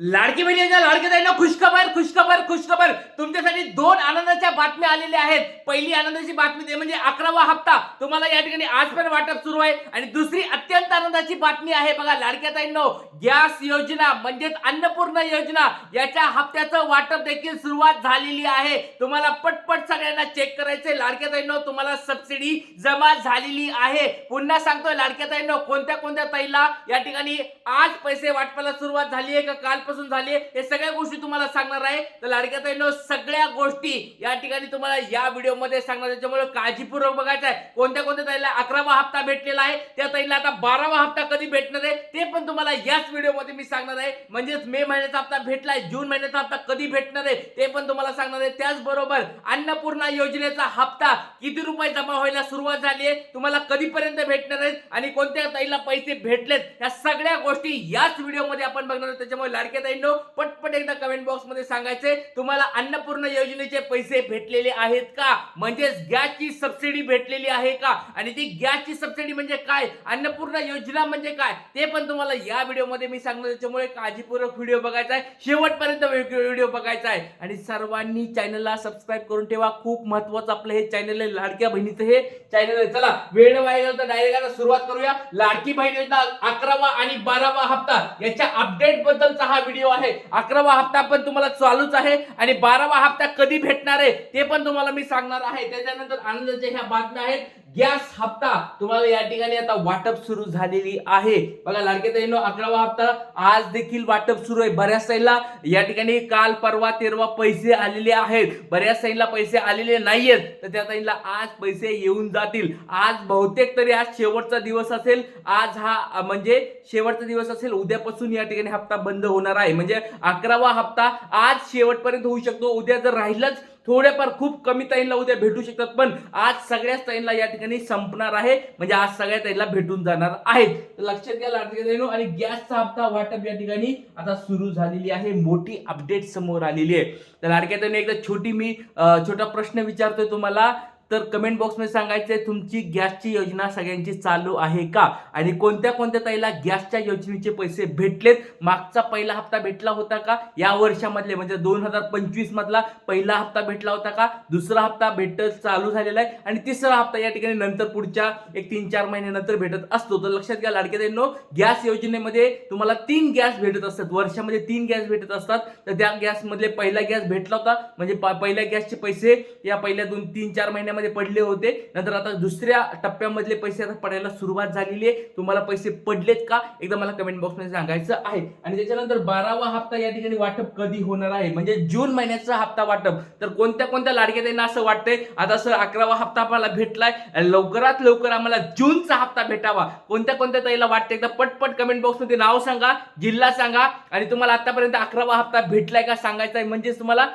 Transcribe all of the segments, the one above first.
लाडकी बहिणीच्या लाडकी ताईंना खुशखबर खुशखबर खुशखबर. तुमच्यासाठी दोन आनंदाच्या बातम्या आलेल्या आहेत. पहिली आनंदाची बातमी ते म्हणजे अकरावा हप्ता. तुम्हाला या ठिकाणी आज पण वाटप सुरू आहे. आणि दुसरी अत्यंत आनंदाची बातमी आहे बघा लाडक्या ताईंनो गॅस योजना म्हणजेच अन्नपूर्णा योजना याच्या हप्त्याचं वाटप देखील सुरुवात झालेली आहे. तुम्हाला पटपट सगळ्यांना चेक करायचंय. लाडक्या ताईंनो तुम्हाला सबसिडी जमा झालेली आहे. पुन्हा सांगतोय लाडक्या ताईंनो कोणत्या कोणत्या ताईला या ठिकाणी आज पैसे वाटपाला सुरुवात झाली आहे का? काल कालपासून झाली हे सगळ्या गोष्टी तुम्हाला सांगणार आहे. तर लाडक्या ताईंनो सगळ्या गोष्टी या ठिकाणी तुम्हाला या व्हिडिओमध्ये सांगणार आहे. त्याच्यामुळे काळजीपूर्वक बघायचं आहे. कोणत्या कोणत्या ताईला अकरावा हप्ता भेटलेला आहे त्या ताईला आता बारावा हप्ता कधी भेटणार आहे ते पण तुम्हाला याच व्हिडिओमध्ये मी सांगणार आहे. म्हणजेच मे महिन्याचा हप्ता भेटलाय जून महिन्याचा हप्ता कधी भेटणार आहे ते पण तुम्हाला सांगणार आहे. त्याचबरोबर अन्नपूर्णा योजनेचा हप्ता किती रुपये जमा व्हायला सुरुवात झाली आहे तुम्हाला कधीपर्यंत भेटणार आहेत आणि कोणत्या ताईला पैसे भेटलेत या सगळ्या गोष्टी याच व्हिडिओमध्ये आपण बघणार आहे त्याच्यामुळे लाडकी नो पटपट एकदा कमेंट बॉक्समध्ये सांगायचे तुम्हाला अन्नपूर्णा योजनेचे पैसे भेटलेले आहेत का? म्हणजेच गॅसची सबसिडी भेटलेली आहे का? आणि ती गॅसची सबसिडी म्हणजे काय? अन्नपूर्णा योजना म्हणजे काय? ते पण तुम्हाला या व्हिडिओमध्ये मी सांगणार त्याच्यामुळे काळजीपूर्वक व्हिडिओ बघायचा आहे. शेवटपर्यंत व्हिडिओ बघायचा आहे. आणि सर्वांनी चॅनलला सबस्क्राईब करून ठेवा. खूप महत्वाचं आपलं हे चॅनल आहे लाडक्या बहिणीचं हे चॅनल आहे. चला वेळ वाया तर डायरेक्ट सुरुवात करूया. लाडकी बहीण योजना अकरावा आणि बारावा हप्ता याच्या अपडेट बद्दलचा हा व्हिडिओ आहे. अकरावा हप्ता पण तुम्हाला चालूच आहे आणि बारावा हप्ता कधी भेटणार आहे ते पण तुम्हाला मी सांगणार आहे. त्याच्यानंतर आनंदाच्या ह्या बातम्या आहेत. गॅस हप्ता तुम्हाला या ठिकाणी आता वाटप सुरू झालेली आहे. बघा लाडके ताईंनो अकरावा हप्ता आज देखील वाटप सुरू आहे. बऱ्याच साईडला या ठिकाणी काल परवा तेरवा पैसे आलेले आहेत. बऱ्याच साईडला पैसे आलेले नाहीयेत. तर त्या ताईंना आज पैसे येऊन जातील. आज बहुतेक तरी आज शेवटचा दिवस असेल. आज हा म्हणजे शेवटचा दिवस असेल. उद्यापासून या ठिकाणी हप्ता बंद होणार आहे. म्हणजे अकरावा हप्ता आज शेवटपर्यंत होऊ शकतो. उद्या जर राहिलंच थोड्याफार खूप कमी ताईंना उद्या भेटू शकतात पण आज सगळ्याच ताईंना या ठिकाणी संपणार आहे. म्हणजे आज सगळ्या ताईंना भेटून जाणार आहेत. तर लक्षात घ्या लाडक्या आणि गॅसचा हप्ता वाटप या ठिकाणी आता सुरू झालेली आहे. मोठी अपडेट समोर आलेली आहे. तर लाडक्या ताईने एकदा छोटी मी छोटा प्रश्न विचारतोय तुम्हाला. तर कमेंट बॉक्समध्ये सांगायचंय तुमची गॅसची योजना सगळ्यांची चालू आहे का? आणि कोणत्या कोणत्या ताईला गॅसच्या योजनेचे पैसे भेटलेत? मागचा पहिला हप्ता भेटला होता का? या वर्षामधले म्हणजे दोन हजार पंचवीस मधला पहिला हप्ता भेटला होता का? दुसरा हप्ता भेट चालू झालेला आहे आणि तिसरा हप्ता या ठिकाणी नंतर पुढच्या एक तीन चार महिन्यानंतर भेटत असतो. तर लक्षात घ्या लाडक्या ताईंनो गॅस योजनेमध्ये तुम्हाला तीन गॅस भेटत असतात. वर्षामध्ये तीन गॅस भेटत असतात. तर त्या गॅसमधले पहिला गॅस भेटला होता. म्हणजे पहिल्या गॅसचे पैसे या पहिल्या दोन तीन चार महिन्यामध्ये पडले होते. नंतर आता दुसऱ्या टप्प्यामधले पैसे आता पडायला सुरुवात झालेली आहे. तुम्हाला पैसे पडलेत का? एकदा मला कमेंट बॉक्समध्ये सांगायचं आहे. आणि त्याच्यानंतर बारावा हप्ता या ठिकाणी वाटप कधी होणार आहे? म्हणजे जून महिन्याचा हप्ता वाटप. तर कोणत्या कोणत्या लाडक्या त्यांना असं वाटतंय? आता सर अकरावा हप्ता आम्हाला भेटलाय. लवकरात लवकर आम्हाला जूनचा हप्ता भेटावा. कोणत्या कोणत्या ताईला वाटतं एकदा पटपट कमेंट बॉक्समध्ये नाव सांगा जिल्हा सांगा. आणि तुम्हाला आतापर्यंत अकरावा हप्ता भेटलाय का? सांगायचा आहे. म्हणजेच तुम्हाला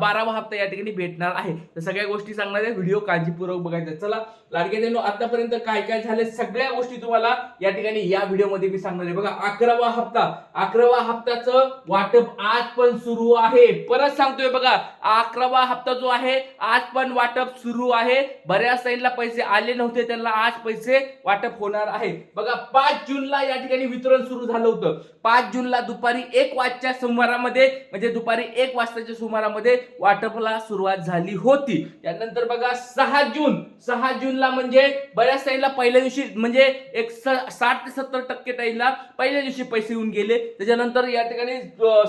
बारावा हप्ता या ठिकाणी भेटणार आहे. तर सगळ्या गोष्टी सांगणार आहे. व्हिडिओ काळजीपूर्वक बघायचा. चला लाडके आतापर्यंत काय काय झाले सगळ्या गोष्टी तुम्हाला या ठिकाणी या व्हिडिओमध्ये मी सांगणार आहे. बघा अकरावा हप्ता. अकरावा हप्त्याचं वाटप आज पण सुरू आहे. परत सांगतोय बघा अकरावा हप्ता जो आहे आज पण वाटप सुरू आहे. बऱ्याच साईडला पैसे आले नव्हते त्यांना आज पैसे वाटप होणार आहे. बघा पाच जूनला या ठिकाणी वितरण सुरू झालं होतं. पाच जूनला दुपारी एक वाजच्या सुमारामध्ये म्हणजे दुपारी एक वाजताच्या सुमारामध्ये वाटपला सुरुवात झाली होती. त्यानंतर बघा सहा जून सहा जूनला म्हणजे बऱ्याच टाईमला पहिल्या दिवशी म्हणजे एक साठ ते सत्तर टक्के टाईमला पहिल्या दिवशी पैसे येऊन गेले. त्याच्यानंतर या ठिकाणी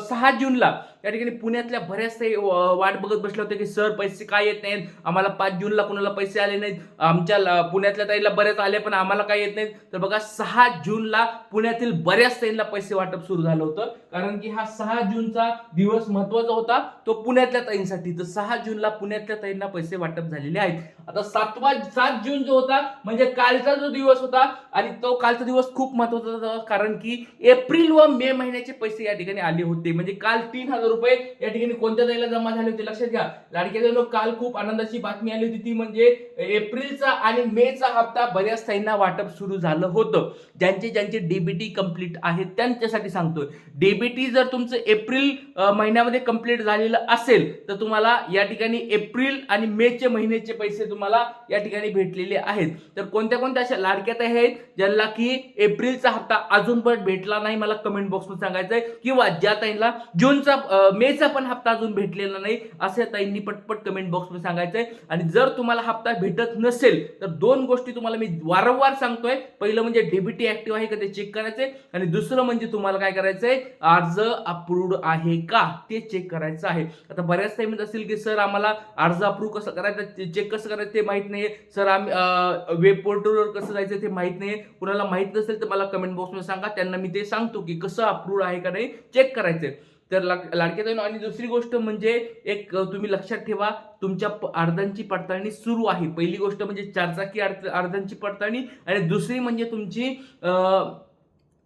सहा जूनला या ठिकाणी पुण्यातल्या बऱ्याच काही वाट बघत बसले होते की सर पैसे काय येत नाहीत? आम्हाला पाच जूनला कुणाला पैसे आले नाहीत. आमच्या पुण्यातल्या ताईला बरेच आले पण आम्हाला काय येत नाहीत. तर बघा सहा जूनला पुण्यातील बऱ्याच ताईंना पैसे वाटप सुरू झालं होतं. कारण की हा सहा जूनचा दिवस महत्त्वाचा होता. तो पुण्यातल्या ताईंसाठी. तर सहा जूनला पुण्यातल्या ताईंना पैसे वाटप झालेले आहेत. आता सातवा सात जून जो होता म्हणजे कालचा जो दिवस होता आणि तो कालचा दिवस खूप महत्त्वाचा होता कारण की एप्रिल व मे महिन्याचे पैसे या ठिकाणी आले होते. म्हणजे काल तीन हजार रुपये या ठिकाणी कोणत्या तारीला जमा झाले होते लक्षात घ्या. लाडक्या काल खूप आनंदाची बातमी आली होती ती म्हणजे एप्रिलचा आणि मेचा हप्ता बऱ्याच ताईंना वाटप सुरू झालं होतं. ज्यांचे ज्यांचे डीबीटी कंप्लीट आहेत त्यांच्यासाठी सांगतोय. डीबीटी जर तुमचं एप्रिल महिन्यामध्ये कंप्लीट झालेलं असेल तर तुम्हाला या ठिकाणी एप्रिल आणि मेचे महिन्याचे पैसे तुम्हाला या ठिकाणी भेटलेले आहेत. तर कोणत्या कोणत्या अशा लाडक्या ताई आहेत ज्यांना की एप्रिलचा हप्ता अजून पण भेटला नाही मला कमेंट बॉक्समध्ये सांगायचं आहे. किंवा ज्या ताईंना जूनचा मेचा पण हप्ता अजून भेटलेला नाही अशा ताईंनी पटपट कमेंट बॉक्समध्ये सांगायचं आहे. आणि जर तुम्हाला हप्ता भेटत नसेल तर दोन गोष्टी तुम्हाला मी वारंवार सांगतोय. पहिलं म्हणजे डेबिटी ऍक्टिव्ह आहे का ते चेक करायचंय. आणि दुसरं म्हणजे तुम्हाला काय करायचंय अर्ज अप्रूव्ड आहे का ते चेक करायचं आहे. आता बऱ्याच टाइम असेल की सर आम्हाला अर्ज अप्रूव्ह कसं करायचं? चेक कसं करायचं ते माहीत नाही सर आम्ही वेब पोर्टलवर कसं जायचं ते माहीत नाही कुणाला माहीत नसेल तर मला कमेंट बॉक्समध्ये सांगा. त्यांना मी ते सांगतो की कसं अप्रूव्ह आहे का नाही चेक करायचं तर लाडक्यात लाडक्या आणि दुसरी गोष्ट म्हणजे एक तुम्ही लक्षात ठेवा तुमच्या अर्धांची पडताळणी सुरू आहे. पहिली गोष्ट म्हणजे चारचाकी अर्ध अर्धांची पडताळणी आणि दुसरी म्हणजे तुमची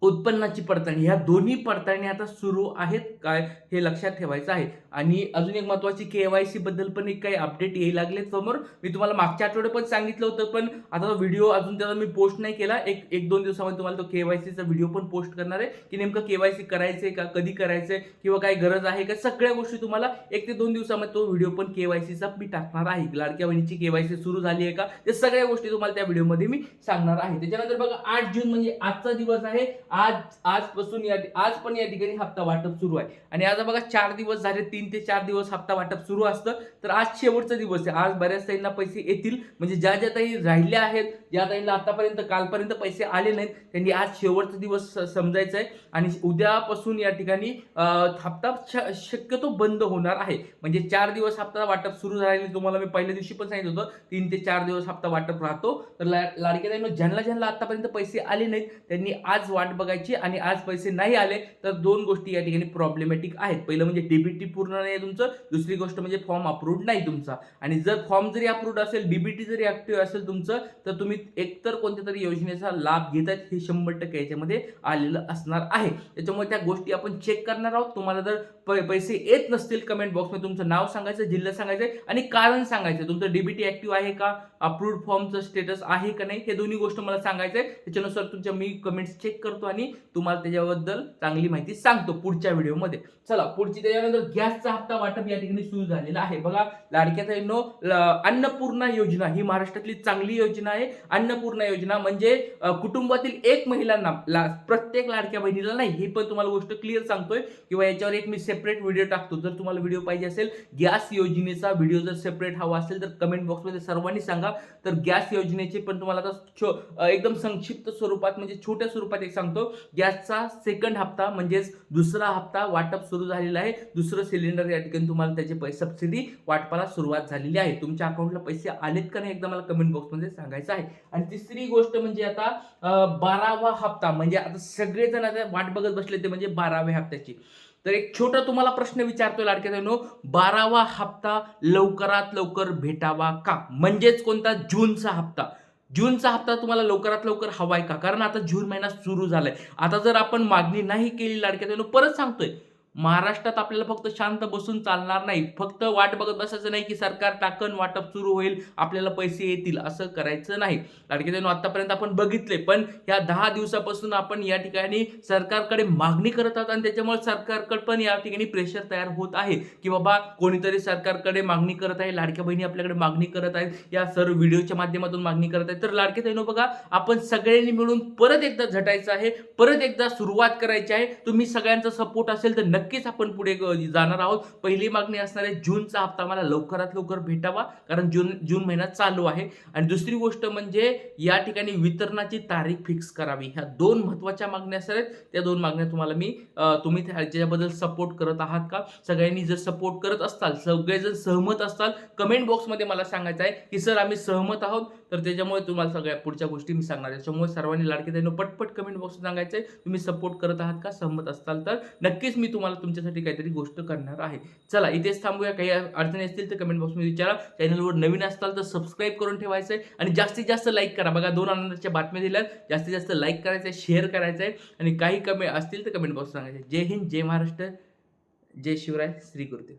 उत्पन्नाची पडताळणी. ह्या दोन्ही पडताळणी आता सुरू आहेत काय हे लक्षात ठेवायचं आहे. आणि अजून एक महत्वाची सी बद्दल पण एक काही अपडेट येईल लागले समोर. मी तुम्हाला मागच्या आठवड्यात पण सांगितलं होतं पण आता व्हिडिओ अजून त्याचा मी पोस्ट नाही केला. एक एक दोन दिवसामध्ये तुम्हाला तो के वाय सीचा व्हिडिओ पण पोस्ट करणार आहे की नेमकं के वाय सी करायचं करायचंय का कधी करायचंय किंवा काय गरज आहे का सगळ्या गोष्टी तुम्हाला एक ते दोन दिवसामध्ये तो व्हिडिओ पण के वाय सीचा मी टाकणार आहे. लाडक्या बहिणीची केवायसी सुरू झाली आहे का ते सगळ्या गोष्टी तुम्हाला त्या व्हिडिओमध्ये मी सांगणार आहे. त्याच्यानंतर बघा आठ जून म्हणजे आजचा दिवस आहे. आज आजपासून या आज पण या ठिकाणी हप्ता वाटप सुरू आहे. आणि आज बघा चार दिवस झाले तीन तीन ते चार दिवस हप्ता वाटप सुरू असतं. तर आज शेवटचा दिवस आहे. आज बऱ्याच ताईंना पैसे येतील. म्हणजे ज्या ज्या ताई राहिल्या आहेत ज्या ताईंना आतापर्यंत कालपर्यंत पैसे आले नाहीत. त्यांनी आज शेवटचा दिवस समजायचा आहे. आणि उद्यापासून या ठिकाणी हप्ता शक्यतो बंद होणार आहे. म्हणजे चार दिवस हप्ता वाटप सुरू झालेले तुम्हाला मी पहिल्या दिवशी पण सांगितलं होतं तीन ते चार दिवस हप्ता वाटप राहतो. तर ला- लाडक्या ज्यांना ज्यांना आतापर्यंत पैसे आले नाहीत त्यांनी आज वाट बघायची आणि आज पैसे नाही आले तर दोन गोष्टी या ठिकाणी प्रॉब्लेमॅटिक आहेत. पहिलं म्हणजे डेबिटी पूर्ण नाही तुमचं. दुसरी गोष्ट म्हणजे फॉर्म अप्रूव्ड नाही तुमचा. आणि जर फॉर्म जरी अप्रूव्ड असेल डीबीटी जरी ऍक्टिव्ह असेल तुमचं तर तुम्ही एकतर कोणत्या तरी योजनेचा लाभ घेत आहेत हे शंभर टक्के याच्यामध्ये आलेलं असणार आहे. त्याच्यामुळे त्या गोष्टी आपण चेक करणार आहोत. तुम्हाला जर पै- पैसे येत नसतील कमेंट बॉक्समध्ये तुमचं नाव सांगायचं जिल्हा सांगायचं आणि कारण सांगायचं तुमचं डीबीटी ऍक्टिव्ह आहे का? अप्रूव्ड फॉर्मचं स्टेटस आहे का नाही? हे दोन्ही गोष्ट मला सांगायचं आहे त्याच्यानुसार तुमच्या मी कमेंट्स चेक करतो आणि तुम्हाला त्याच्याबद्दल चांगली माहिती सांगतो पुढच्या व्हिडिओमध्ये चला पुढची त्याच्यानंतर गॅस लाडक्याचा हप्ता वाटप या ठिकाणी सुरू झालेला आहे. बघा लाडक्याचा नो अन्नपूर्णा योजना ही महाराष्ट्रातली चांगली योजना आहे. अन्नपूर्णा योजना म्हणजे कुटुंबातील एक महिलांना ला- प्रत्येक लाडक्या बहिणीला नाही ही पण तुम्हाला गोष्ट क्लिअर सांगतोय. किंवा याच्यावर एक मी सेपरेट व्हिडिओ टाकतो. जर तुम्हाला व्हिडिओ पाहिजे असेल गॅस योजनेचा व्हिडिओ जर सेपरेट हवा असेल तर कमेंट बॉक्समध्ये सर्वांनी सांगा. तर गॅस योजनेचे पण तुम्हाला आता एकदम संक्षिप्त स्वरूपात म्हणजे छोट्या स्वरूपात एक सांगतो. गॅसचा सेकंड हप्ता म्हणजेच दुसरा हप्ता वाटप सुरू झालेला आहे. दुसरं सिलेंडर या ठिकाणी तुम्हाला त्याचे पैसे सबसिडी वाटपाला सुरुवात झालेली आहे. तुमच्या अकाउंटला पैसे आलेत का नाही एकदा मला कमेंट बॉक्समध्ये सांगायचं आहे. आणि तिसरी गोष्ट म्हणजे आता बारावा हप्ता म्हणजे आता सगळेजण आता वाट बघत बसले ते म्हणजे बाराव्या हप्त्याची. तर एक छोटा तुम्हाला प्रश्न विचारतोय लाडक्या नो बारावा हप्ता लवकरात लवकर भेटावा का? म्हणजेच कोणता? जूनचा हप्ता. जूनचा हप्ता तुम्हाला लवकरात लवकर हवाय का? कारण आता जून महिना सुरू झालाय. आता जर आपण मागणी नाही केली लाडक्या परत सांगतोय. महाराष्ट्रात आपल्याला फक्त शांत बसून चालणार नाही. फक्त वाट बघत बसायचं नाही की सरकार टाकन वाटप सुरू होईल आपल्याला पैसे येतील असं करायचं नाही. कारण की आतापर्यंत आपण बघितले पण ह्या दहा दिवसापासून आपण या ठिकाणी सरकारकडे मागणी करत आहोत आणि त्याच्यामुळे सरकारकडे पण या ठिकाणी प्रेशर तयार होत आहे. की बाबा कोणीतरी सरकारकडे मागणी करत आहे लाडक्या बहिणी आपल्याकडे मागणी करत आहेत या सर्व व्हिडिओच्या माध्यमातून मागणी करत आहेत. तर लाडक्या बहिणींनो बघा आपण सगळ्यांनी मिळून परत एकदा झटायचं आहे परत एकदा सुरुवात करायची आहे. तुम्ही सगळ्यांचा सपोर्ट असेल तर नक्की नक्कीच आपण पुढे जाणार आहोत. पहिली मागणी असणार आहे जूनचा हप्ता मला लवकरात लवकर भेटावा कारण जून जून महिना चालू आहे. आणि दुसरी गोष्ट म्हणजे या ठिकाणी वितरणाची तारीख फिक्स करावी. ह्या दोन महत्त्वाच्या मागण्या असणार आहेत. त्या दोन मागण्या तुम्हाला मी तुम्ही त्याच्याबद्दल सपोर्ट करत आहात का? सगळ्यांनी जर सपोर्ट करत असताल सगळेजण सहमत असताल कमेंट बॉक्समध्ये मला सांगायचं आहे की सर आम्ही सहमत आहोत. तर त्याच्यामुळे तुम्हाला सगळ्या पुढच्या गोष्टी मी सांगणार आहे. त्याच्यामुळे सर्वांनी लाडके त्यांना पटपट कमेंट बॉक्स सांगायचं आहे. तुम्ही सपोर्ट करत आहात का? सहमत असताल तर नक्कीच मी तुम्हाला तुमच्यासाठी काहीतरी गोष्ट करणार आहे. चला इथेच थांबूया. काही अडचणी असतील तर कमेंट बॉक्समध्ये विचारा. चॅनलवर नवीन असताल तर सबस्क्राईब करून ठेवायचं आहे आणि जास्तीत जास्त लाईक करा. बघा दोन आनंदाच्या बातम्या दिल्यात जास्तीत जास्त लाईक करायचं आहे शेअर करायचं आहे आणि काही कमी असतील तर कमेंट बॉक्स सांगायचं जय हिंद जय महाराष्ट्र. जय शिवराय श्री गुरुदेव.